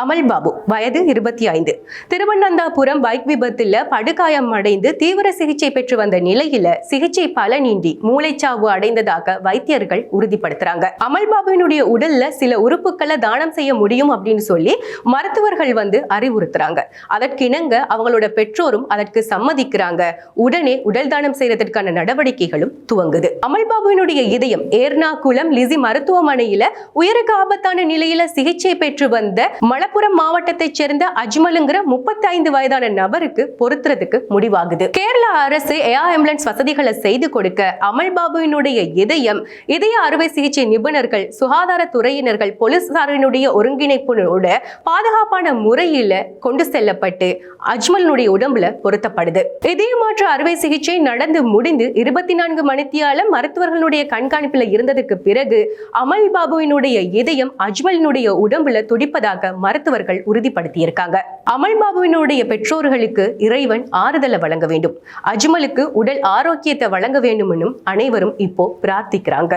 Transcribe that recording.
அமல் பாபு வயது இருபத்தி ஐந்து. திருவண்ணந்தாபுரம் பைக் விபத்துல படுகாயம் அடைந்து தீவிர சிகிச்சை பெற்று வந்த நிலையில சிகிச்சை பலனின்றி மூளைச்சாவு அடைந்ததாக வைத்தியர்கள் உறுதிப்படுத்துறாங்க. அமல் பாபுவினுடைய உடல்ல சில உறுப்புகளை தானம் செய்ய முடியும் அப்படின்னு சொல்லி மருத்துவர்கள் வந்து அறிவுறுத்துறாங்க. அதற்கிணங்க அவங்களோட பெற்றோரும் அதற்கு சம்மதிக்கிறாங்க. உடனே உடல் தானம் செய்யறதற்கான நடவடிக்கைகளும் துவங்குது. அமல் பாபுவினுடைய இதயம் ஏர்ணாகுளம் லிசி மருத்துவமனையில உயருக்கு ஆபத்தான நிலையில சிகிச்சை பெற்று வந்த மலப்புரம் மாவட்டத்தைச் சேர்ந்த அஜ்மலுங்கிற முப்பத்தி ஐந்து வயதான நபருக்கு பொருத்துறதுக்கு முடிவாகுது. கேரள அரசு ஏர் ஆம்புலன்ஸ் வசதிகளை செய்து கொடுக்க அமல்பாபுவினுடைய இதயம் இதய அறுவை சிகிச்சை நிபுணர்கள் சுகாதாரத்துறையினர்கள் போலீசாரினுடைய ஒருங்கிணைப்பினோட பாதுகாப்பான முறையில கொண்டு செல்லப்பட்டு அஜ்மலினுடைய உடம்புல பொருத்தப்படுது. இதய மாற்று அறுவை சிகிச்சை நடந்து முடிந்து இருபத்தி நான்கு மணித்தியால மருத்துவர்களுடைய கண்காணிப்பில் இருந்ததுக்கு பிறகு அமல் பாபுவினுடைய இதயம் அஜ்மலினுடைய உடம்புல துடிப்பதாக மருத்துவர்கள் உறுதிப்படுத்தியிருக்காங்க. அமல்பாபுவினுடைய பெற்றோர்களுக்கு இறைவன் ஆறுதலை வழங்க வேண்டும். அஜ்மலுக்கு உடல் ஆரோக்கியத்தை வழங்க வேண்டும் அனைவரும் இப்போ பிரார்த்திக்கிறாங்க.